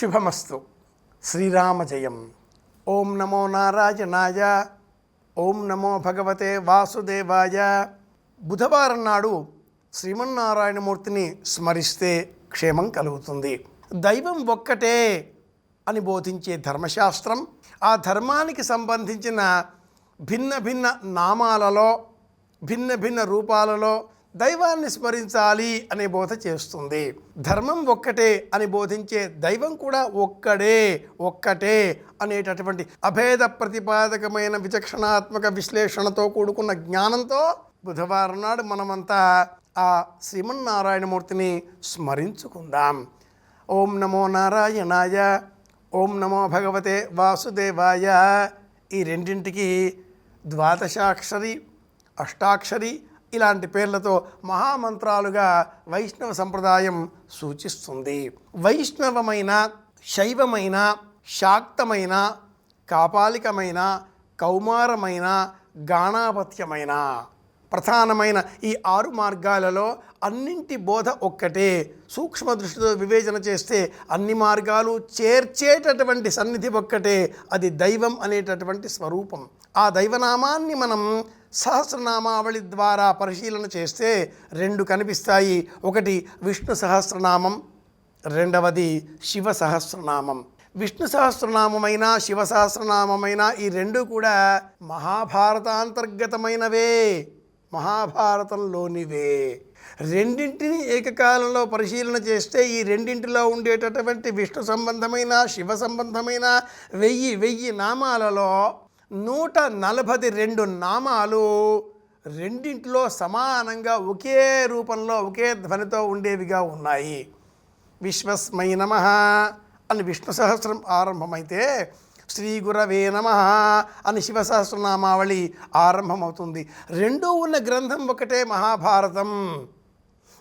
శుభమస్తు. శ్రీరామ జయం ఓం నమో నారాయణాయ. ఓం నమో భగవతే వాసుదేవాయ. బుధవారం నాడు శ్రీమన్నారాయణమూర్తిని స్మరిస్తే క్షేమం కలుగుతుంది. దైవం ఒక్కటే అని బోధించే ధర్మశాస్త్రం ఆ ధర్మానికి సంబంధించిన భిన్న భిన్న నామాలలో భిన్న భిన్న రూపాలలో దైవాన్ని స్మరించాలి అనే బోధ చేస్తుంది. ధర్మం ఒక్కటే అని బోధించే దైవం కూడా ఒక్కడే ఒక్కటే అనేటటువంటి అభేద ప్రతిపాదకమైన విచక్షణాత్మక విశ్లేషణతో కూడుకున్న జ్ఞానంతో బుధవారం నాడు మనమంతా ఆ శ్రీమన్నారాయణమూర్తిని స్మరించుకుందాం. ఓం నమో నారాయణాయ ఓం నమో భగవతే వాసుదేవాయ. ఈ రెండింటికి ద్వాదశాక్షరి అష్టాక్షరి ఇలాంటి పేర్లతో మహామంత్రాలుగా వైష్ణవ సంప్రదాయం సూచిస్తుంది. వైష్ణవమైన శైవమైన శాక్తమైన కాపాలికమైన కౌమారమైన గాణాపత్యమైన. ప్రధానమైన ఈ ఆరు మార్గాలలో అన్నింటి బోధ ఒక్కటే. సూక్ష్మ దృష్టితో వివేచన చేస్తే అన్ని మార్గాలు చేర్చేటటువంటి సన్నిధి ఒక్కటే. అది దైవం అనేటటువంటి స్వరూపం. ఆ దైవనామాన్ని మనం సహస్రనామావళి ద్వారా పరిశీలన చేస్తే రెండు కనిపిస్తాయి. ఒకటి విష్ణు సహస్రనామం రెండవది శివ సహస్రనామం. విష్ణు సహస్రనామమైన శివ సహస్రనామమైన ఈ రెండు కూడా మహాభారతాంతర్గతమైనవే మహాభారతంలోనివే. రెండింటిని ఏకకాలంలో పరిశీలన చేస్తే ఈ రెండింటిలో ఉండేటటువంటి విష్ణు సంబంధమైన శివ సంబంధమైన వెయ్యి వెయ్యి నామాలలో నూట నలభై రెండు నామాలు రెండింటిలో సమానంగా ఒకే రూపంలో ఒకే ధ్వనితో ఉండేవిగా ఉన్నాయి. విశ్వస్మై నమ అని విష్ణు సహస్రం ఆరంభమైతే శ్రీ గురవే నమ అని శివసహస్రనామావళి ఆరంభమవుతుంది. రెండూ ఉన్న గ్రంథం ఒకటే మహాభారతం.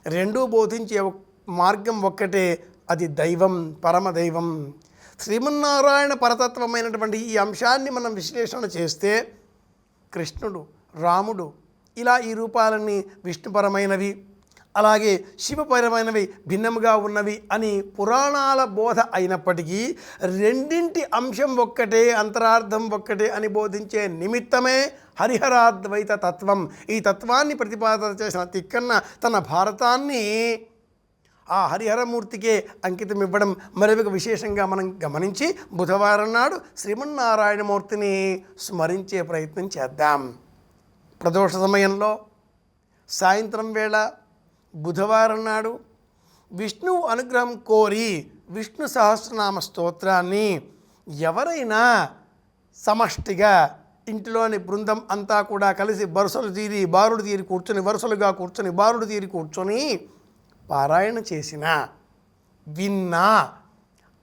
రెండూ బోధించే మార్గం ఒక్కటే అది దైవం పరమదైవం. శ్రీమన్నారాయణ పరతత్వమైనటువంటి ఈ అంశాన్ని మనం విశ్లేషణ చేస్తే కృష్ణుడు రాముడు ఇలా ఈ రూపాలన్నీ విష్ణుపరమైనవి అలాగే శివపరమైనవి భిన్నముగా ఉన్నవి అని పురాణాల బోధ అయినప్పటికీ రెండింటి అంశం ఒక్కటే అంతరార్థం ఒక్కటే అని బోధించే నిమిత్తమే హరిహరాద్వైత తత్వం. ఈ తత్వాన్ని ప్రతిపాదన చేసిన తిక్కన్న తన భారతాన్ని ఆ హరిహరమూర్తికే అంకితం ఇవ్వడం మరొక విశేషంగా మనం గమనించి బుధవారం నాడు శ్రీమన్నారాయణమూర్తిని స్మరించే ప్రయత్నం చేద్దాం. ప్రదోష సమయంలో సాయంత్రం వేళ బుధవారం నాడు విష్ణువు అనుగ్రహం కోరి విష్ణు సహస్రనామ స్తోత్రాన్ని ఎవరైనా సమష్టిగా ఇంటిలోని బృందం అంతా కూడా కలిసి వరుసలు తీరి బారుడు తీరి కూర్చొని వరుసలుగా కూర్చొని బారుడు తీరి కూర్చొని పారాయణ చేసిన విన్నా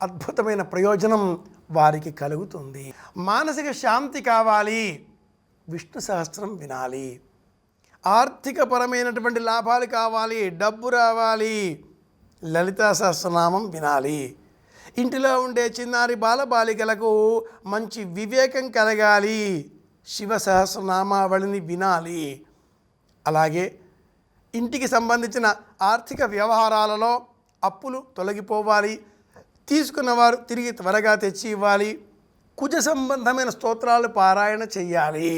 అద్భుతమైన ప్రయోజనం వారికి కలుగుతుంది. మానసిక శాంతి కావాలి. విష్ణు సహస్రం వినాలి. ఆర్థికపరమైనటువంటి లాభాలు కావాలి. డబ్బు రావాలి. లలితా సహస్రనామం వినాలి. ఇంటిలో ఉండే చిన్నారి బాలబాలికలకు మంచి వివేకం కలగాలి. శివ సహస్రనామావళిని వినాలి. అలాగే ఇంటికి సంబంధించిన ఆర్థిక వ్యవహారాలలో అప్పులు తొలగిపోవాలి. తీసుకున్నవారు తిరిగి త్వరగా తెచ్చి ఇవ్వాలి. కుజ సంబంధమైన స్తోత్రాలు పారాయణ చేయాలి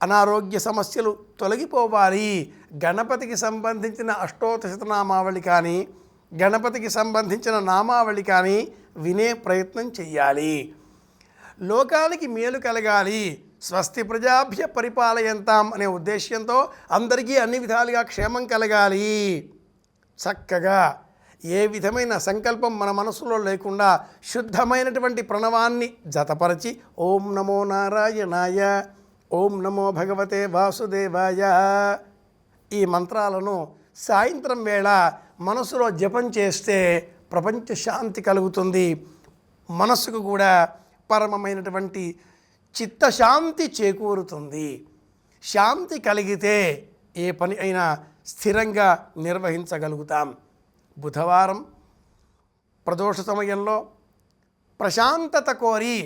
అనారోగ్య సమస్యలు తొలగిపోవాలి. గణపతికి సంబంధించిన అష్టోత్తశతనామావళి కానీ గణపతికి సంబంధించిన నామావళి కానీ వినే ప్రయత్నం చేయాలి లోకాలకి మేలు కలగాలి. స్వస్తి ప్రజాభ్య పరిపాలయంతాం అనే ఉద్దేశ్యంతో అందరికీ అన్ని విధాలుగా క్షేమం కలగాలి. చక్కగా ఏ విధమైన సంకల్పం మన మనసులో లేకుండా శుద్ధమైనటువంటి ప్రణవాన్ని జతపరచి ఓం నమో నారాయణాయ ఓం నమో భగవతే వాసుదేవాయ ఈ మంత్రాలను సాయంత్రం వేళ మనసులో జపం చేస్తే ప్రపంచ శాంతి కలుగుతుంది. మనసుకు కూడా పరమమైనటువంటి చిత్తశాంతి చేకూరుతుంది. శాంతి కలిగితే ఏ పని అయినా స్థిరంగా నిర్వహించగలుగుతాం. బుధవారం ప్రదోష సమయంలో ప్రశాంతత కోరి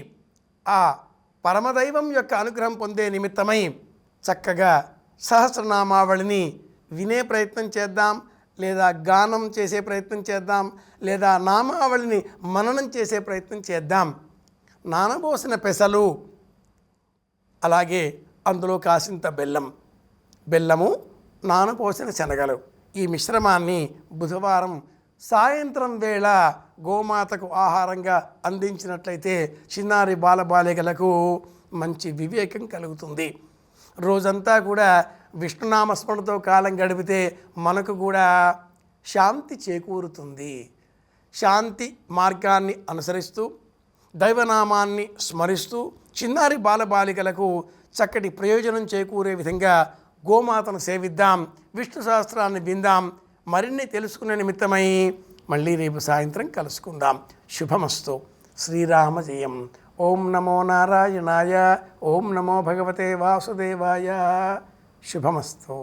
ఆ పరమదైవం యొక్క అనుగ్రహం పొందే నిమిత్తమై చక్కగా సహస్రనామావళిని వినే ప్రయత్నం చేద్దాం లేదా గానం చేసే ప్రయత్నం చేద్దాం లేదా నామావళిని మననం చేసే ప్రయత్నం చేద్దాం. నానబోసిన పెసలు అలాగే అందులో కాసింత బెల్లం. బెల్లము నానపోసిన శనగలు. ఈ మిశ్రమాన్ని బుధవారం సాయంత్రం వేళ గోమాతకు ఆహారంగా అందించినట్లయితే చిన్నారి బాలబాలికలకు మంచి వివేకం కలుగుతుంది. రోజంతా కూడా విష్ణునామస్మరణతో కాలం గడిపితే మనకు కూడా శాంతి చేకూరుతుంది. శాంతి మార్గాన్ని అనుసరిస్తూ దైవనామాన్ని స్మరిస్తూ చిన్నారి బాలబాలికలకు చక్కటి ప్రయోజనం చేకూరే విధంగా గోమాతను సేవిద్దాం విష్ణు శాస్త్రాన్ని విందాం మరిన్ని తెలుసుకునే నిమిత్తమై మళ్ళీ రేపు సాయంత్రం కలుసుకుందాం. శుభమస్తు. శ్రీరామజయం ఓం నమో నారాయణాయ. ఓం నమో భగవతే వాసుదేవాయ. శుభమస్తు.